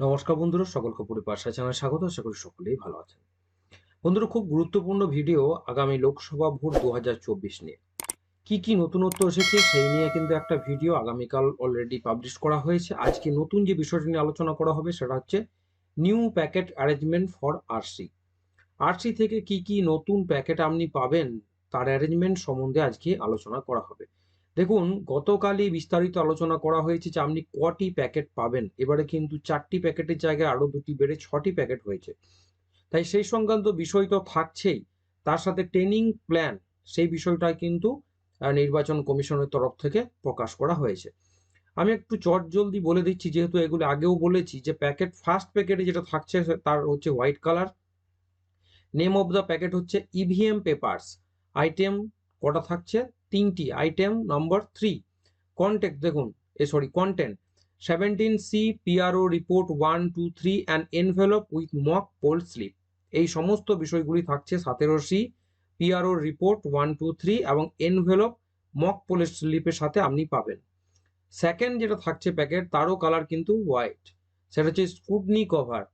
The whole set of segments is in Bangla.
নমস্কার বন্ধুরা সকলকে পরিবার চ্যানেলে স্বাগত, আশা করি সকলেই ভালো আছেন। বন্ধুরা, খুব গুরুত্বপূর্ণ ভিডিও আগামী লোকসভা ভোট দু নিয়ে। কি কি নতুনত্ব এসেছে সেই নিয়ে কিন্তু একটা ভিডিও আগামীকাল অলরেডি পাবলিশ করা হয়েছে। আজকে নতুন যে বিষয়টি নিয়ে আলোচনা করা হবে সেটা হচ্ছে new packet arrangement for RC RC থেকে কি কি নতুন প্যাকেট আপনি পাবেন, তার অ্যারেঞ্জমেন্ট সম্বন্ধে আজকে আলোচনা করা হবে। দেখুন, গতকালই বিস্তারিত আলোচনা করা হয়েছে যে আপনি কটি প্যাকেট পাবেন। এবারে কিন্তু চারটি প্যাকেটের জায়গায় আরও দুটি বেড়ে ছটি প্যাকেট হয়েছে। তাই সেই সংক্রান্ত বিষয় তো থাকছেই। তার সাথে ট্রেনিং প্ল্যান, সেই বিষয়টা কিন্তু নির্বাচন কমিশনের তরফ থেকে প্রকাশ করা হয়েছে। আমি একটু চট জলদি বলে দিচ্ছি, যেহেতু এগুলো আগেও বলেছি যে প্যাকেট, ফার্স্ট প্যাকেটে যেটা থাকছে তার হচ্ছে white colour. Name of the packet হচ্ছে E ইভিএম পেপারস আইটেম কটা থাকছে? তিনটি আইটেম নম্বর থ্রি কন্টেক্ট দেখুন, এ sorry content seventeen C PRO report one two three and envelope with mock poll slip এই সমস্ত বিষয়গুলি থাকছে সতেরো C PRO report one two three এবং এনভেলপ মক পোল স্লিপের সাথে আপনি পাবেন। সেকেন্ড যেটা থাকছে প্যাকেট তারও কালার কিন্তু হোয়াইট সেটা হচ্ছে স্কুটনি কভার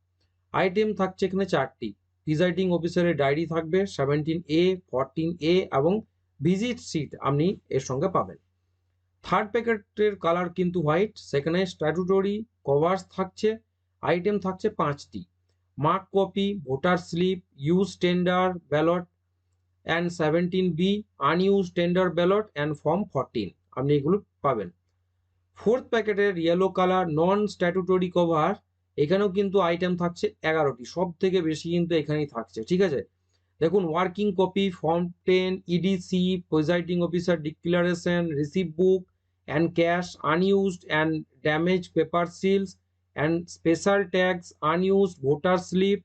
আইটেম থাকছে এখানে চারটি প্রিজাইডিং অফিসারের ডায়েরি থাকবে সেভেন্টিন এ ফরটিন এ এবং ভিজিট সিট আপনি এর সঙ্গে পাবেন। থার্ড প্যাকেটের কালার কিন্তু হোয়াইট সেখানে স্ট্যাটুটরি কভার্স থাকছে আইটেম থাকছে পাঁচটি। Mark copy voter slip use tender ballot and seventeen B unused tender ballot and form fourteen আপনি এগুলো পাবেন। ফোর্থ প্যাকেটের yellow colour non statutory cover এখানেও কিন্তু আইটেম থাকছে এগারোটি সব থেকে বেশি কিন্তু এখানেই থাকছে, ঠিক আছে? দেখুন working copy form ten EDC presiding officer declaration receive book and cash unused and damage paper seals and special tax unused voter slip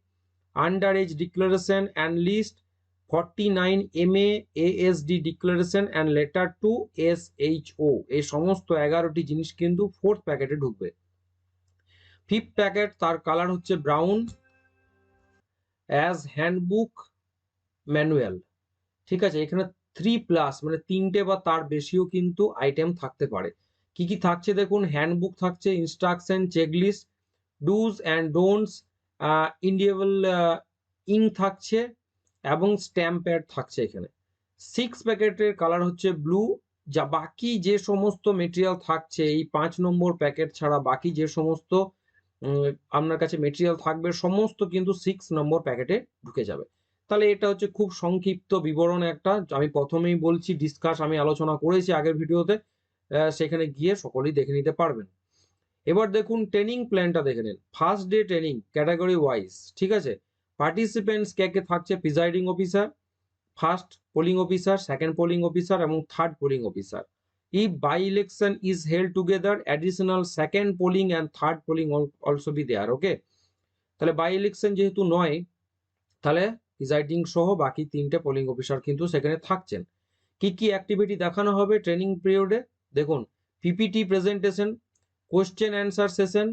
under age declaration and list forty nine M ASD declaration and letter to S H O এই সমস্ত এগারোটি জিনিস কিন্তু ফোর্থ প্যাকেটে ঢুকবে। ফিফথ প্যাকেট তার কালার হচ্ছে ব্রাউন অ্যাজ হ্যান্ডবুক ম্যানুয়াল। ঠিক আছে? এখানে থ্রি প্লাস মানে তিনটে বা তার বেশিও কিন্তু আইটেম থাকতে পারে। কি কি থাকছে দেখুন? হ্যান্ডবুক থাকছে instruction checklist dos and don'ts indelible ink থাকছে এবং স্ট্যাম্প প্যাড থাকছে এখানে। সিক্স প্যাকেটের কালার হচ্ছে ব্লু যা বাকি যে সমস্ত মেটেরিয়াল থাকছে, এই পাঁচ নম্বর প্যাকেট ছাড়া বাকি যে সমস্ত আপনার কাছে মেটেরিয়াল থাকবে, সমস্ত কিন্তু সিক্স নম্বর প্যাকেটে ঢুকে যাবে। তাহলে এটা হচ্ছে খুব সংক্ষিপ্ত বিবরণ একটা। আমি প্রথমেই বলছি ডিসকাস আমি আলোচনা করেছি আগের ভিডিওতে সেখানে গিয়ে সকলেই দেখে নিতে পারবেন। এবার দেখুন ট্রেনিং প্ল্যানটা দেখে নিন। First day training category wise ঠিক আছে? পার্টিসিপেন্টস কে কে থাকছে? Presiding officer first polling officer second polling officer এবং third polling officer if by election is held together additional second polling and third polling also be there okay তাহলে বাই ইলেকশন যেহেতু নয়, তাহলে প্রিজাইডিং সহ বাকি তিনটে পোলিং অফিসার কিন্তু সেখানে থাকছেন। কি কি অ্যাক্টিভিটি দেখানো হবে ট্রেনিং পিরিয়ডে দেখুন PPT presentation question answer session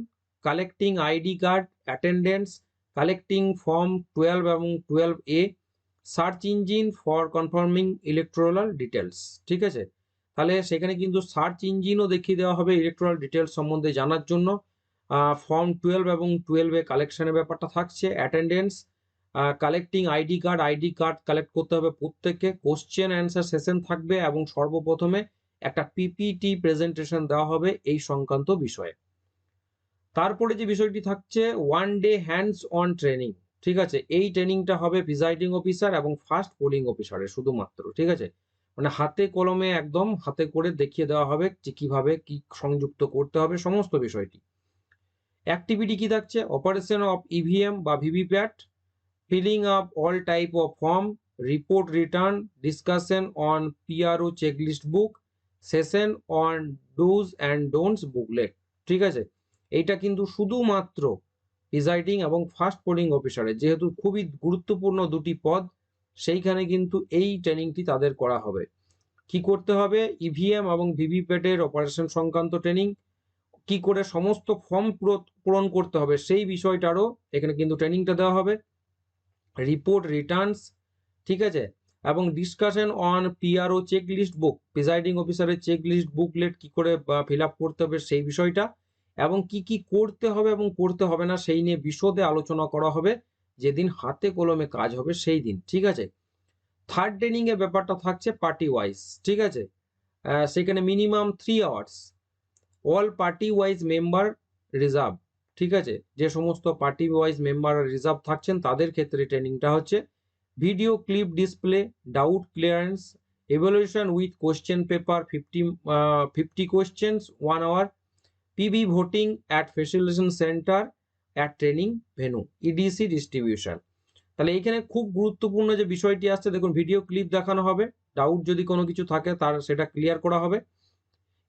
collecting ID card attendance collecting form twelve এবং twelve A search engine for confirming electoral details ঠিক আছে? তাহলে সেখানে কিন্তু সার্চ ইঞ্জিনও দেখিয়ে দেওয়া হবে ইলেকট্রাল ডিটেলস সম্বন্ধে জানার জন্য। ফর্ম টুয়েলভ এবং টুয়েলভে কালেকশনের ব্যাপারটা থাকছে attendance collecting ID card ID card collect করতে হবে প্রত্যেককে। কোশ্চেন অ্যান্সার সেশন থাকবে এবং সর্বপ্রথমে একটা পিপিটি প্রেজেন্টেশন দেওয়া হবে এই সংক্রান্ত বিষয়ে। তারপরে যে বিষয়টি থাকছে one day hands on training ঠিক আছে? এই ট্রেনিংটা হবে প্রিজাইডিং অফিসার এবং ফার্স্ট পোলিং অফিসারের শুধুমাত্র। ঠিক আছে? মানে হাতে কলমে একদম হাতে করে দেখিয়ে দেওয়া হবে যে কীভাবে কি সংযুক্ত করতে হবে সমস্ত বিষয়টি। অ্যাক্টিভিটি কি থাকছে? অপারেশন অফ ইভিএম বা VVPAT filling up all type of form report return discussion on PRO checklist book session on dos and don'ts booklet ঠিক আছে? এইটা কিন্তু শুধুমাত্র প্রিজাইডিং এবং ফার্স্ট পোলিং অফিসারের যেহেতু খুবই গুরুত্বপূর্ণ দুটি পদ, সেইখানে কিন্তু এই ট্রেনিংটি তাদের করা হবে। কি করতে হবে? ইভিএম এবং ভিভিপ্যাটের অপারেশন সংক্রান্ত ট্রেনিং কি করে সমস্ত ফর্ম পূরণ করতে হবে, সেই বিষয়টারও এখানে কিন্তু ট্রেনিংটা দেওয়া হবে। রিপোর্ট রিটার্নস ঠিক আছে? এবং discussion on PRO check list book presiding অফিসারের চেক লিস্ট বুকলেট কি করে ফিল করতে হবে সেই বিষয়টা এবং কি কি করতে হবে এবং করতে হবে না সেই নিয়ে বিশদে আলোচনা করা হবে। যেদিন হাতে কলমে কাজ হবে সেই দিন, ঠিক আছে? থার্ড ট্রেনিং এর ব্যাপারটা থাকছে পার্টি ওয়াইজ ঠিক আছে? সেখানে minimum three hours all party wise member reserve ঠিক আছে? যে সমস্ত পার্টি ওয়াইজ মেম্বার রিজার্ভ থাকছেন তাদের ক্ষেত্রে ট্রেনিংটা হচ্ছে video clip display doubt clearance evaluation with question paper 50 uh, 50 one hour PB voting at at centre at training training EDC distribution তাহলে এখানে খুব গুরুত্বপূর্ণ যে বিষয়টি আসছে দেখুন ভিডিও ক্লিপ দেখানো হবে ডাউট যদি কোনো কিছু থাকে তার সেটা ক্লিয়ার করা হবে।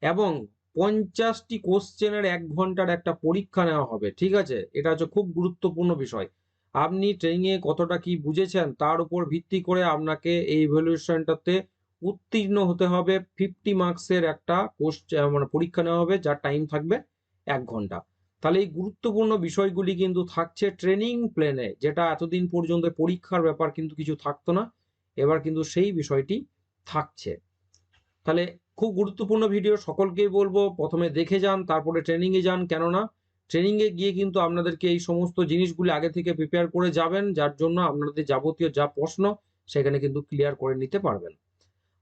এবং পঞ্চাশটি কোশ্চেনের এক ঘণ্টার একটা পরীক্ষা নেওয়া হবে, ঠিক আছে? এটা হচ্ছে খুব গুরুত্বপূর্ণ বিষয়। আপনি ট্রেনিংয়ে কতটা কি বুঝেছেন, তার উপর ভিত্তি করে আপনাকে এই ইভ্যালুয়েশনটাতে উত্তীর্ণ হতে হবে। ফিফটি মার্কসের একটা কোশ্চেন মানে পরীক্ষা নেওয়া হবে, যার টাইম থাকবে এক ঘণ্টা। তাহলে এই গুরুত্বপূর্ণ বিষয়গুলি কিন্তু থাকছে ট্রেনিং প্ল্যানে যেটা এতদিন পর্যন্ত পরীক্ষার ব্যাপার কিন্তু কিছু থাকতো না। এবার কিন্তু সেই বিষয়টি থাকছে। তাহলে খুব গুরুত্বপূর্ণ ভিডিও সকলকেই বলব প্রথমে দেখে যান, তারপরে ট্রেনিংয়ে যান, কেননা ট্রেনিংয়ে গিয়ে কিন্তু আপনাদেরকে এই সমস্ত জিনিসগুলি আগে থেকে প্রিপেয়ার করে যাবেন, যার জন্য আপনাদের যাবতীয় যা প্রশ্ন সেখানে কিন্তু ক্লিয়ার করে নিতে পারবেন।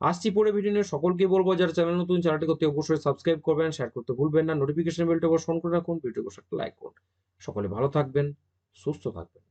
আসছি পরে ভিডিও নিয়ে, সকলকে বলব যারা চ্যানেল নতুন চ্যানেলটি করতে অবশ্যই সাবস্ক্রাইব করবেন শেয়ার করতে ভুলবেন না নোটিফিকেশন বেলটা অবশ্যই অন করে রাখুন ভিডিওকে একটা লাইক করুন। সকলে ভালো থাকবেন, সুস্থ থাকবেন।